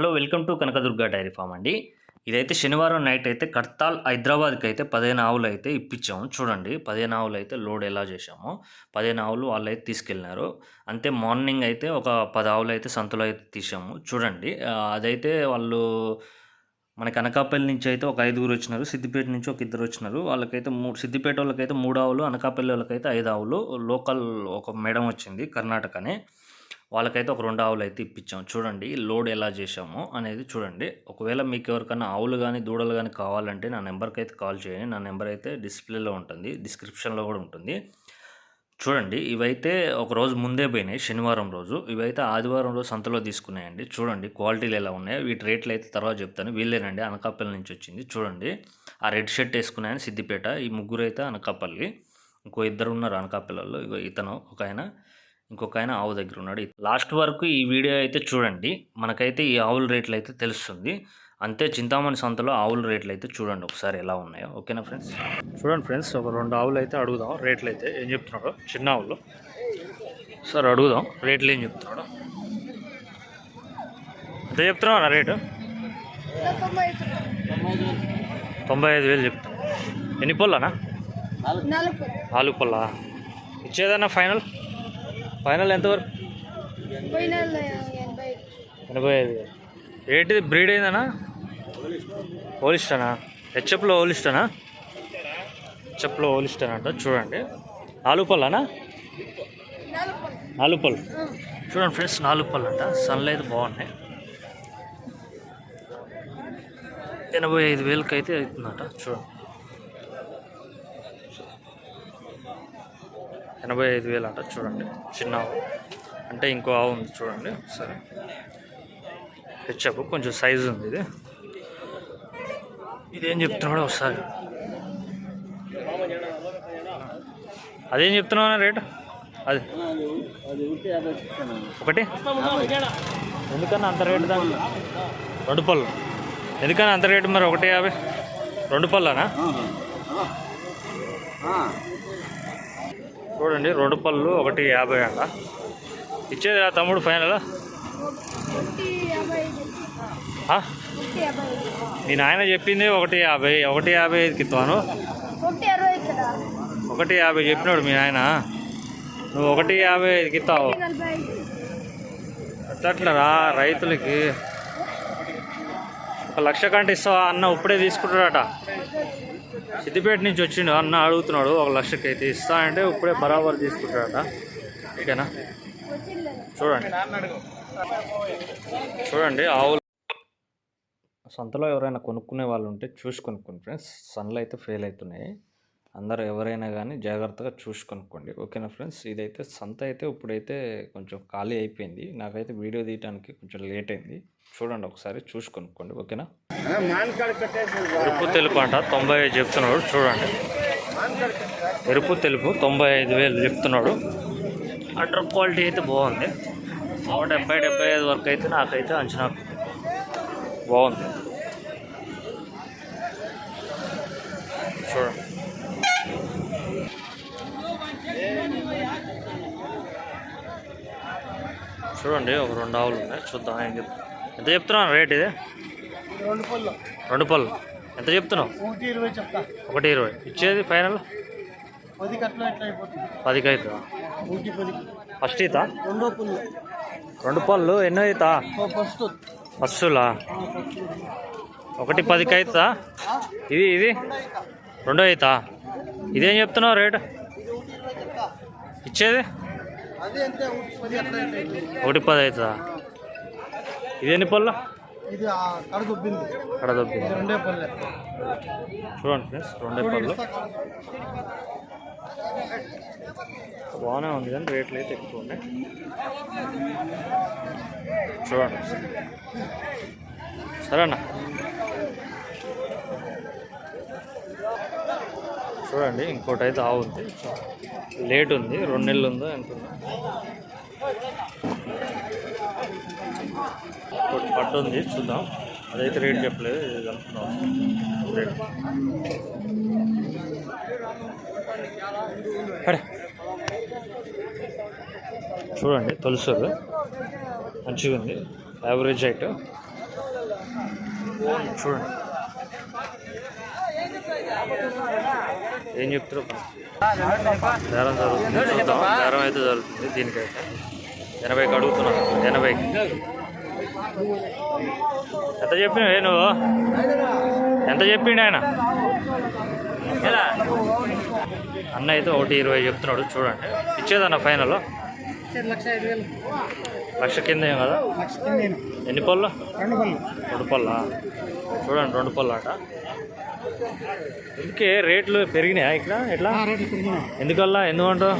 Hello welcome to Kanakadurga dairy farm అండి. ఇదైతే శనివారం నైట్ అయితే కడతాల్ హైదరాబాద్కి అయితే పదిహేను ఆవులు అయితే ఇప్పించాము. చూడండి పదిహేను ఆవులు అయితే లోడ్ ఎలా చేసాము పదిహేను ఆవులు వాళ్ళు అయితే తీసుకెళ్ళినారు. అంతే మార్నింగ్ అయితే ఒక పది ఆవులు అయితే సంతలో అయితే తీసాము చూడండి అదైతే వాళ్ళు మనకి అనకాపల్లి నుంచి అయితే ఒక ఐదుగురు వచ్చినారు. సిద్దిపేట నుంచి ఒక ఇద్దరు వచ్చినారు. వాళ్ళకైతే మూడు సిద్దిపేట వాళ్ళకైతే మూడు ఆవులు అనకాపల్లి వాళ్ళకైతే ఐదు ఆవులు. లోకల్ ఒక మేడం వచ్చింది కర్ణాటకనే. వాళ్ళకైతే ఒక రెండు ఆవులు అయితే ఇప్పించాం. చూడండి లోడ్ ఎలా చేసామో అనేది చూడండి. ఒకవేళ మీకు ఎవరికైనా ఆవులు కానీ దూడలు కానీ కావాలంటే నా నెంబర్కి అయితే కాల్ చేయండి. నా నెంబర్ అయితే డిస్ప్లేలో ఉంటుంది డిస్క్రిప్షన్లో కూడా ఉంటుంది. చూడండి ఇవైతే ఒక రోజు ముందే పోయినాయి శనివారం రోజు. ఇవైతే ఆదివారం రోజు సంతలో తీసుకున్నాయండి. చూడండి క్వాలిటీలు ఎలా ఉన్నాయో వీటి రేట్లు అయితే తర్వాత చెప్తాను. వీళ్ళేనండి అనకాపల్లి నుంచి వచ్చింది. చూడండి ఆ రెడ్ షర్ట్ వేసుకున్నాయని సిద్దిపేట ఈ ముగ్గురు అయితే అనకాపల్లి. ఇంకో ఇద్దరు ఉన్నారు అనకాపల్లిలో. ఇతను ఒక ఆయన ఇంకొక ఆయన ఆవు దగ్గర ఉన్నాడు లాస్ట్ వరకు ఈ వీడియో అయితే చూడండి. మనకైతే ఈ ఆవుల రేట్లు అయితే తెలుస్తుంది. అంతే చింతామణి సంతలో ఆవుల రేట్లు అయితే చూడండి ఒకసారి ఎలా ఉన్నాయో. ఓకేనా ఫ్రెండ్స్? చూడండి ఫ్రెండ్స్ ఒక రెండు ఆవులు అయితే అడుగుదాం. రేట్లు అయితే ఏం చెప్తున్నాడు? చిన్న ఆవులు. సార్ అడుగుదాం. రేట్లు ఏం చెప్తున్నాడు? ఎంత చెప్తున్నావు నా రేటు? తొంభై ఐదు వేలు చెప్తాను ఎన్ని పొల్లనా? నాలుగు పొల్లా? ఇచ్చేదన్నా ఫైనల్? ఫైనల్ ఎంతవరకు ఎనభై ఐదు. ఏంటిది? బ్రీడ్ అయిందనా? ఓలిస్టానా? హెచ్ఎఫ్లో ఓలిస్టానా? హెచ్ఎఫ్లో ఓలిస్టాన్ అంట చూడండి. నాలుగు పళ్ళనా? నాలుగు పళ్ళు. చూడండి ఫ్రెండ్స్ నాలుగు పళ్ళు అంట. సన్లు అయితే బాగున్నాయి. ఎనభై ఐదు వేలకి అయితే అవుతుందంట చూడండి. ఎనభై ఐదు వేలు అంట చూడండి. చిన్న ఆవు. అంటే ఇంకో ఆవు ఉంది చూడండి. సరే. హెచ్ఎఫ్ కొంచెం సైజు ఉంది ఇది. ఇదేం చెప్తున్నాడు ఒకసారి. అదేం చెప్తున్నావు రేటు? అది. ఒకటి? ఎందుకన్నా అంత రేటు దానికి? రెండు పళ్ళు. ఎందుకన్నా అంత రేటు మరి? ఒకటి యాభై. రెండు పళ్ళనా? చూడండి రెండు పళ్ళు ఒకటి యాభై అంట. ఇచ్చేది తమ్ముడు ఫైనల్. మీ నాయన చెప్పింది ఒకటి యాభై ఒకటి యాభై ఐదుకి ఇస్తాను. ఒకటి యాభై చెప్పినాడు మీ నాయన. నువ్వు ఒకటి యాభై ఐదుకి ఇస్తావు. ఒకటి ఐదు రైతులకి. ఒక లక్ష కంటే ఇస్తావా? అన్న ఇప్పుడే తీసుకుంటాడట. సిద్దిపేట నుంచి వచ్చిండు. అన్న అడుగుతున్నాడు ఒక లక్షకి అయితే ఇస్తా అంటే ఇప్పుడే బరాబర్ తీసుకుంటాడట. ఓకేనా? చూడండి. చూడండి ఆవులు. సంతలో ఎవరైనా కొనుక్కునే వాళ్ళు ఉంటే చూసి కొనుక్కోండి ఫ్రెండ్స్. సన్లు అయితే ఫెయిల్ అవుతున్నాయి. అందరూ ఎవరైనా కానీ జాగ్రత్తగా చూసి కొనుక్కోండి ఓకేనా ఫ్రెండ్స్? ఇదైతే సంత అయితే ఇప్పుడైతే కొంచెం ఖాళీ అయిపోయింది. నాకైతే వీడియో తీయడానికి కొంచెం లేట్ అయింది. చూడండి ఒకసారి చూసి కొనుక్కోండి ఓకేనా? ఎరుపు తెలుపు అంట. తొంభై ఐదు చెప్తున్నాడు. చూడండి. ఎరుపు తెలుపు తొంభై ఐదు వేలు చెప్తున్నాడు. అటర్ క్వాలిటీ అయితే బాగుంది. ఒక డెబ్బై డెబ్బై ఐదు వరకు అయితే నాకైతే అంచనా బాగుంది చూడండి చూడండి ఒక రెండు ఆవులు ఉన్నాయి. చూద్దాం ఏం చెప్తా ఎంత చెప్తున్నావు రేట్ ఇది? రెండు పళ్ళు. రెండు పళ్ళు. ఎంత చెప్తున్నావు? ఒకటి ఇరవై చెప్తా. ఒకటి ఇరవై. ఇచ్చేది ఫైనల్? పది కట్ల ఎట్లా అయిపోతుంది? పదికి అవుతుందా? ఒకటి ఫస్ట్ ఈత? రెండో పుల్లు రెండు పళ్ళు. ఎన్నో ఈత? ఫస్ట్. ఫస్టులా? ఒకటి పదికి అవుతుందా? ఇది ఇది రెండో అవుతా ఇదేం చెప్తున్నావు రేటు? ఇచ్చేది? ఒకటి పది అవుతుందా? ఇది ఎన్ని పళ్ళు? ఇది కడగొబ్బింది అక్కడ దొబ్బింది రెండే పల్లె చూడండి ఫ్రెండ్స్ రెండే పళ్ళు. బాగానే ఉంది కానీ రేట్లు అయితే ఎక్కువ ఉన్నాయి. చూడండి. సరేనా? చూడండి ఇంకోటి అయితే ఆవు ఉంది. లేట్ ఉంది రెండు నెలలు ఉందో ఎంత ఉందో ఇంకోటి పట్టు ఉంది చూద్దాం. అదైతే రేట్ చెప్పలేదు ఇది కనుక్కుందాం. రేట్. చూడండి తులసూరు. మంచిగా ఉంది. యావరేజ్ హైట్ చూడండి. ఏం చెప్తారు బేరం జరుగుతుంది. చూద్దాం బేరం అయితే జరుగుతుంది దీనికైతే. ఎనభైకి అడుగుతున్నాను ఎనభైకి. ఎంత చెప్పినావు నువ్వు? ఎంత చెప్పిండు ఆయన? అన్న అయితే ఒకటి ఇరవై చెప్తున్నాడు. చూడండి. ఇచ్చేదన్న ఫైనల్ లక్ష కింద ఏం కదా? ఎన్ని పళ్ళు? రెండు పళ్ళు. రెండు పళ్ళా? చూడండి రెండు పళ్ళు అట ఇందుకే రేట్లు పెరిగినాయా ఇక్కడ? ఎట్లా? ఎందుకల్లా? ఎందుకంటావు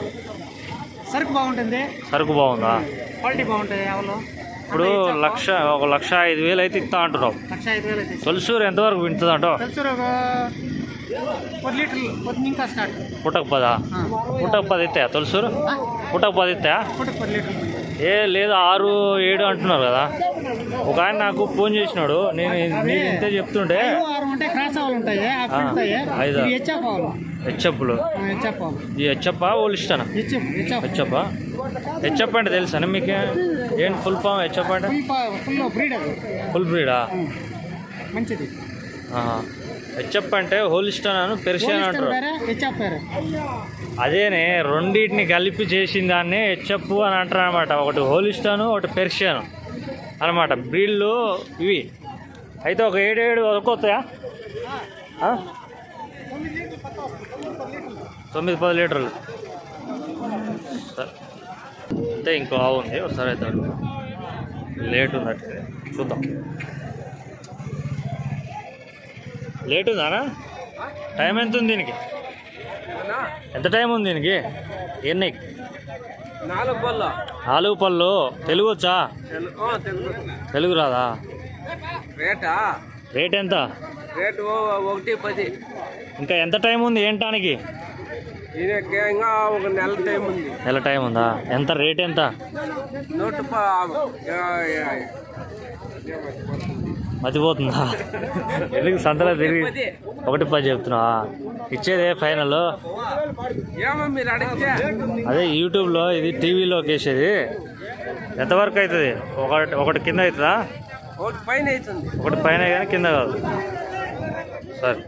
సరుకు బాగుంటుంది. సరుకు బాగుందా? క్వాలిటీ బాగుంటుంది ఎవరు ఇప్పుడు లక్ష ఒక లక్ష ఐదు వేలు అయితే ఇస్తా అంటున్నావు లక్ష ఐదు వేలు అయితే తొలిసూరు ఎంతవరకు వింటుంది అంటావు పది లీటర్లు పది ఇంకా స్టార్ట్ పుట్టక పదా పుట్టక పది ఇస్తాయా తొలిసూరు పుట్టక పది ఇస్తాయా పది ఏ లేదు ఆరు ఏడు అంటున్నారు కదా ఒక ఆయన నాకు ఫోన్ చేసినాడు నేను నేను ఇంతే చెప్తుంటే ఐదు, ఆరు ఉంటాయి క్రాస్ అవ్వాలి ఉంటాయి ఆ ఉంటాయి ఐదా? ఇవి హెచ్ఎఫ్ అవ్వాలి హెచ్చప్పులు హెచ్ఎఫ్ ఈ హెచ్చప్ప వాళ్ళు ఇస్తాను హెచ్ఎఫ్ హెచ్ఎఫ్ హెచ్చప్ప హెచ్చప్ప అంటే తెలుసా మీకు ఏంటి ఫుల్ ఫామ్ హెచ్చప్ప అంటే ఫుల్ ఫుల్ బ్రీడ్ అది ఫుల్ బ్రీడా మంచిది హెచ్చప్ప అంటే హోలిస్టన్ అను పెర్షియన్ అంటారు. హెచ్ఎఫ్ అదేనే రెండింటిని కలిపి చేసిన దాన్ని హెచ్చప్పు అని అంటారు అనమాట ఒకటి హోలిస్టన్ ఒకటి పెర్షియన్ అనమాట బ్రీడ్లు ఇవి. అయితే ఒక ఏడు ఏడు వస్తాయా? తొమ్మిది పది లీటర్లు. సరే. అంటే ఇంకో ఆవు ఉంది. ఒకసారి అయితే. లేట్ ఉంది అట్లే చూద్దాం. లేట్ ఉందానా టైం ఎంత ఉంది దీనికి ఎంత టైం ఉంది దీనికి? ఎన్ని నాలుగు పళ్ళు. తెలుగు వచ్చా? తెలుగు. తెలుగు రాదా? రేటా? రేట్ ఎంత? రేటు ఒకటి పది. ఇంకా ఎంత టైం ఉంది ఏంటానికి? దీనికి ఇంకా ఒక నెల టైం ఉంది. నెల టైం ఉందా? ఎంత రేట్ ఎంత? నూట మర్చిపోతుందా ఎందుకు సంతలో తిరిగి ఒకటి పది చెప్తున్నావా? ఇచ్చేదే ఫైనల్ అదే యూట్యూబ్లో ఇది టీవీలోకి వేసేది ఎంతవరకు అవుతుంది? ఒకటి ఒకటి కింద అవుతుందా? ఒకటి పైన అవుతుంది. ఒకటి పైన కానీ కింద కాదు. సరే.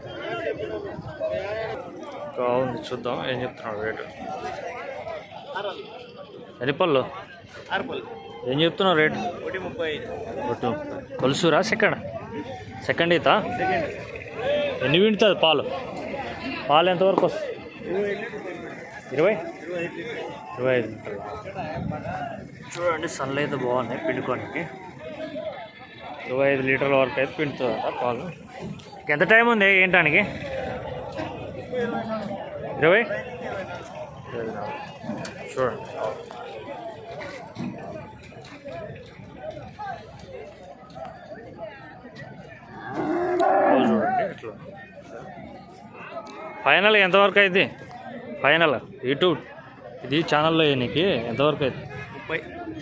ఉంది చూద్దాం. ఏం చెప్తున్నాడు రేటు? ఎన్ని పళ్ళు? ఏం చెప్తున్నావు రేటు? ఒకటి ముప్పై ఒకటి ముప్పై. కొలుసురా సెకండ్? సెకండ్ ఈత? సెకండ్. ఎన్ని వింటుంది పాలు? పాలు ఎంతవరకు వస్తుంది ఇరవై ఇరవై? ఐదు. చూడండి సన్లు అయితే బాగున్నాయి పిండుకోనికి. ఇరవై ఐదు లీటర్ల వరకు అయితే పిండుతుందట పాలు. ఎంత టైం ఉంది ఏంటానికి? ఇరవై. చూడండి చూడండి ఇట్లా ఫైనల్ ఎంతవరకు అయితే ఫైనల్. యూట్యూబ్ ఇది ఛానల్లో నీకు ఎంతవరకు అయితే ముప్పై.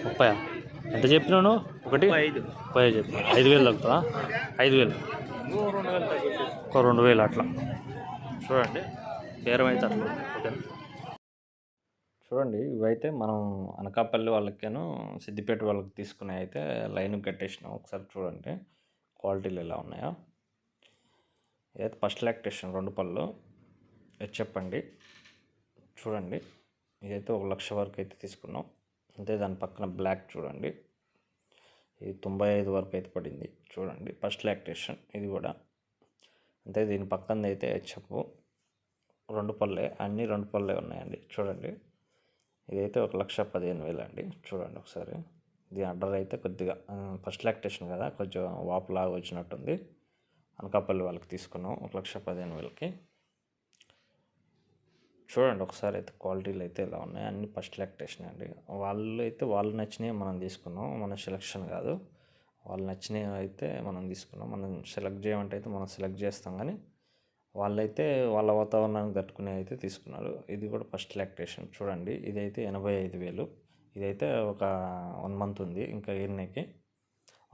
ముప్పై ఎంత చెప్పినాను ఒకటి? ముప్పై ఐదు. ముప్పై ఐదు చెప్పినా ఐదు వేలు తగ్గుతా ఐదు వేలు. ఒక రెండు వేలు అట్లా. చూడండి బేరం అయితే అట్లా ఓకే. చూడండి ఇవైతే మనం అనకాపల్లి వాళ్ళకేను సిద్దిపేట వాళ్ళకి తీసుకునే అయితే లైన్ కట్టేసినాం. ఒకసారి చూడండి క్వాలిటీలు ఎలా ఉన్నాయో. ఇదైతే ఫస్ట్ లాక్టేషన్ రెండు పళ్ళు. ఇది చెప్పండి. చూడండి ఇదైతే ఒక లక్ష వరకు అయితే తీసుకున్నాం. అంతే దాని పక్కన బ్లాక్ చూడండి. ఇది తొంభై ఐదు వరకు అయితే పడింది. చూడండి ఫస్ట్ లాక్టేషన్ ఇది కూడా. అంటే దీని పక్కన అయితే చెప్పు. రెండు పళ్ళే అన్నీ రెండు పళ్ళే ఉన్నాయండి. చూడండి. ఇదైతే ఒక లక్ష పదిహేను వేలు అండి చూడండి ఒకసారి. దీని అడ్డర్ అయితే కొద్దిగా ఫస్ట్ లాక్టేషన్ కదా కొంచెం వాపులాగా వచ్చినట్టుంది. అనకాపల్లి వాళ్ళకి తీసుకున్నాం ఒక లక్ష పదిహేను వేలకి. చూడండి ఒకసారి అయితే క్వాలిటీలు అయితే ఇలా ఉన్నాయి. అన్ని ఫస్ట్ లాక్టేషన్ అండి. వాళ్ళు అయితే వాళ్ళు నచ్చినవి మనం తీసుకున్నాం మన సెలెక్షన్ కాదు. వాళ్ళు నచ్చినవి అయితే మనం తీసుకున్నాం. మనం సెలెక్ట్ చేయమంటే అయితే మనం సెలెక్ట్ చేస్తాం కానీ వాళ్ళైతే వాళ్ళ వాతావరణానికి తట్టుకునే అయితే తీసుకున్నారు. ఇది కూడా ఫస్ట్ లాక్టేషన్. చూడండి ఇదైతే ఎనభై ఐదు వేలు. ఇదైతే ఒక వన్ మంత్ ఉంది ఇంకా ఈయనకి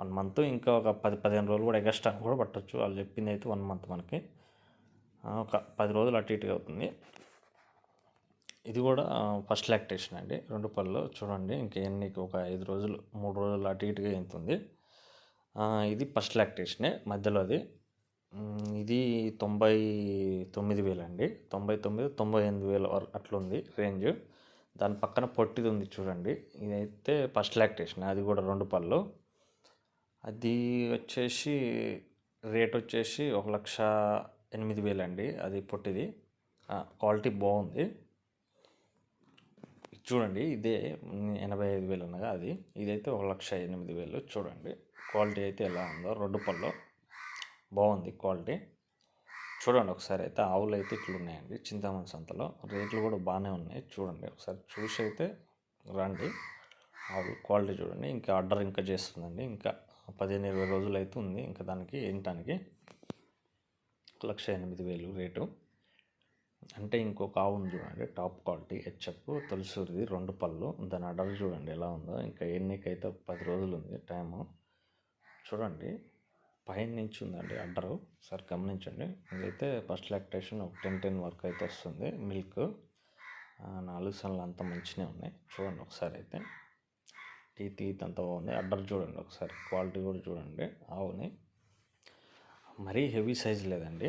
వన్ మంత్ ఇంకా ఒక పది పదిహేను రోజులు కూడా ఎగస్ట్రా కూడా పట్టొచ్చు. వాళ్ళు చెప్పింది అయితే వన్ మంత్ మనకి. ఒక పది రోజులు అటు ఇటుగా అవుతుంది. ఇది కూడా ఫస్ట్ లాక్టేషన్ అండి. రెండు పళ్ళు. చూడండి ఇంకా ఎన్నికి ఒక ఐదు రోజులు మూడు రోజులు అటు ఇటుగా అవుతుంది. ఇది ఫస్ట్ లాక్టేషనే. మధ్యలోది అది ఇది తొంభై తొమ్మిది వేలు అండి తొంభై తొమ్మిది తొంభై ఎనిమిది వేలు అట్లుంది రేంజ్. దాని పక్కన పొట్టిది ఉంది చూడండి. ఇదైతే ఫస్ట్ లాక్టేషన్ అది కూడా రెండు పళ్ళు. అది వచ్చేసి రేట్ వచ్చేసి ఒక లక్ష ఎనిమిది వేలు అండి అది పొట్టిది. క్వాలిటీ బాగుంది. చూడండి ఇదే ఎనభై ఐదు వేలు అనగా అది. ఇదైతే ఒక లక్ష ఎనిమిది వేలు చూడండి. క్వాలిటీ అయితే ఎలా ఉందో రెండు పళ్ళు. బాగుంది క్వాలిటీ. చూడండి ఒకసారి అయితే ఆవులు అయితే ఇట్లా ఉన్నాయండి చింతామణి సంతలో. రేట్లు కూడా బాగానే ఉన్నాయి. చూడండి ఒకసారి చూసి అయితే రండి. ఆవులు క్వాలిటీ చూడండి. ఇంకా ఆర్డర్ ఇంకా చేస్తుందండి. ఇంకా పదిహేను ఇరవై రోజులు అయితే ఉంది. ఇంకా దానికి ఏంటానికి లక్ష ఎనిమిది వేలు రేటు. అంటే ఇంకొక ఆవును చూడండి. టాప్ క్వాలిటీ హెచ్ఎఫ్ తులసూరిది రెండు పళ్ళు. దాని ఆర్డర్ చూడండి ఎలా ఉందో. ఇంకా ఎన్నికైతే పది రోజులు ఉంది టైము. చూడండి. పైన నుంచి ఉందండి అడ్డరు సార్ గమనించండి. ఇదైతే ఫస్ట్ లాక్టేషన్ ఒక టెన్ టెన్ వరకు అయితే వస్తుంది. మిల్క్ నాలుగు సన్లు అంతా మంచిగా ఉన్నాయి. చూడండి ఒకసారి అయితే. టీ తీత్ అంతా బాగుంది. అడ్డర్ చూడండి ఒకసారి. క్వాలిటీ కూడా చూడండి. ఆవుని. మరీ హెవీ సైజ్ లేదండి.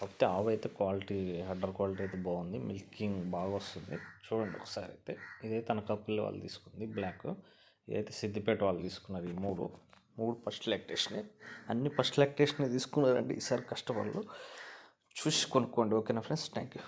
కాకపోతే ఆవు అయితే క్వాలిటీ అడ్డర్ క్వాలిటీ అయితే బాగుంది. మిల్కింగ్ బాగా వస్తుంది. చూడండి ఒకసారి అయితే. ఇదైతే అనకాపల్లి వాళ్ళు తీసుకుంది బ్లాక్. ఇదైతే సిద్దిపేట వాళ్ళు తీసుకున్నారు ఈ మూడు. మూడు ఫస్ట్ లాక్టేషన్. అన్ని ఫస్ట్ లాక్టేషన్ తీసుకున్నారండి ఈసారి కష్టపడలు చూసి కొనుక్కోండి. ఓకేనా ఫ్రెండ్స్? Thank you